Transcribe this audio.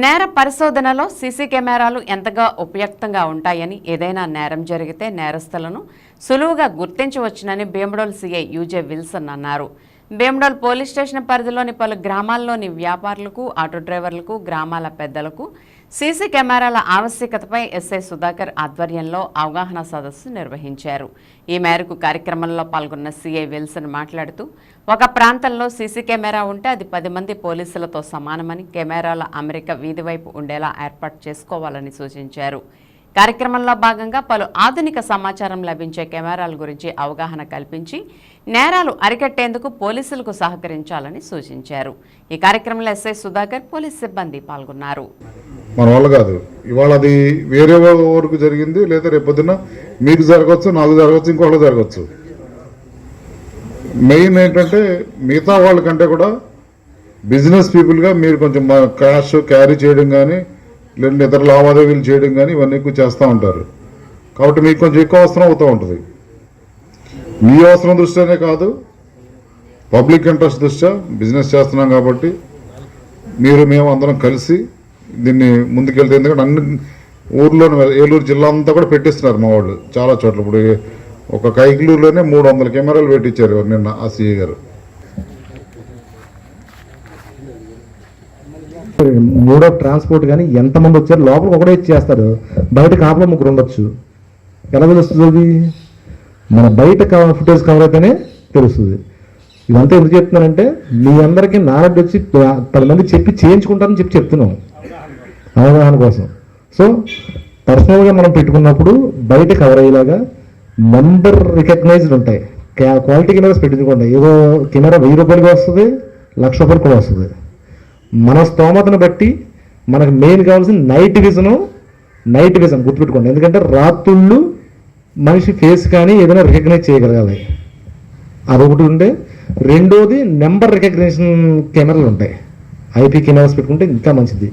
నేర పరిశోధనలో సీసీ కెమెరాలు ఎంతగా ఉపయుక్తంగా ఉంటాయని ఏదైనా నేరం జరిగితే నేరస్తులను సులువుగా గుర్తించవచ్చునని Bhimadole CI U J Wilson అన్నారు. భీమడోల్ పోలీస్ స్టేషన్ పరిధిలోని పలు గ్రామాల్లోని వ్యాపారులకు ఆటో డ్రైవర్లకు గ్రామాల పెద్దలకు సీసీ కెమెరాల ఆవశ్యకతపై ఎస్ఐ సుధాకర్ ఆధ్వర్యంలో అవగాహన సదస్సు నిర్వహించారు. ఈ మేరకు కార్యక్రమంలో పాల్గొన్న సీఐ విల్సన్ మాట్లాడుతూ ఒక ప్రాంతంలో సీసీ కెమెరా ఉంటే అది పది మంది పోలీసులతో సమానమని కెమెరాల అమెరికా వీధి వైపు ఉండేలా ఏర్పాటు చేసుకోవాలని సూచించారు. కార్యక్రమంలో భాగంగా పలు ఆధునిక సమాచారం లభించే కెమెరాల గురించి అవగాహన కల్పించి నేరాలు అరికట్టేందుకు పోలీసులకు సహకరించాలని సూచించారు. ఈ కార్యక్రమంలో ఎస్ఐ సుధాకర్ పోలీస్ సిబ్బంది పాల్గొన్నారు. మన వల్ల కాదు. ఇవాళ అది వేరే వరకు జరిగింది లేదా రేపొద్దున మీకు జరగవచ్చు నాకు జరగవచ్చు ఇంకోళ్ళు జరగవచ్చు. మెయిన్ ఏంటంటే మిగతా వాళ్ళకంటే కూడా బిజినెస్ పీపుల్గా మీరు కొంచెం క్యాష్ క్యారీ చేయడం కానీ లేదంటే ఇతర లావాదేవీలు చేయడం కానీ ఇవన్నీ ఎక్కువ చేస్తూ ఉంటారు. కాబట్టి మీకు కొంచెం ఎక్కువ అవసరం అవుతూ ఉంటుంది. మీ అవసరం దృష్ట్యానే కాదు. పబ్లిక్ ఇంట్రెస్ట్ దృష్ట్యా బిజినెస్ చేస్తున్నాం కాబట్టి మీరు మేము అందరం కలిసి దీన్ని ముందుకెళ్తే ఎందుకంటే అన్ని ఊర్లోని ఏలూరు జిల్లా అంతా కూడా పెట్టిస్తున్నారు మా వాళ్ళు. చాలా చోట్ల. ఇప్పుడు ఒక కైకిలూరులోనే మూడు వందల కెమెరాలు పెట్టించారు నిన్న ఆ సీఏ గారు. మూడో ట్రాన్స్పోర్ట్ కానీ ఎంతమంది వచ్చారు? లోపల ఒకడే ఇచ్చేస్తారు బయట కాపలా ముగ్గురు ఉండొచ్చు. ఎలా తెలుస్తుంది? అది మన బయట ఫుటేజ్ కవర్ అయితేనే తెలుస్తుంది. ఇదంతా ఎందుకు చెప్తున్నానంటే మీ అందరికీ నాలెడ్జ్ వచ్చి పది మంది చెప్పి చేయించుకుంటారని చెప్పి చెప్తున్నాం. అవగాహన కోసం. సో పర్సనల్గా మనం పెట్టుకున్నప్పుడు బయట కవర్ అయ్యేలాగా నంబర్ రికగ్నైజ్డ్ ఉంటాయి. క్వాలిటీ కెమెరాస్ పెట్టించుకోండి. ఏదో కెమెరా వెయ్యి రూపాయలకి వస్తుంది లక్ష రూపాయలు కూడా వస్తుంది. మన స్తోమతను బట్టి మనకు మెయిన్ కావాల్సిన నైట్ విజను నైట్ విజన్ గుర్తుపెట్టుకోండి. ఎందుకంటే రాత్రుళ్ళు మనిషి ఫేస్ కానీ ఏదైనా రికగ్నైజ్ చేయగలగాలి. అదొకటి ఉంటే. రెండోది నెంబర్ రికగ్నిషన్ కెమెరాలు ఉంటాయి. ఐపీ కెమెరాస్ పెట్టుకుంటే ఇంకా మంచిది.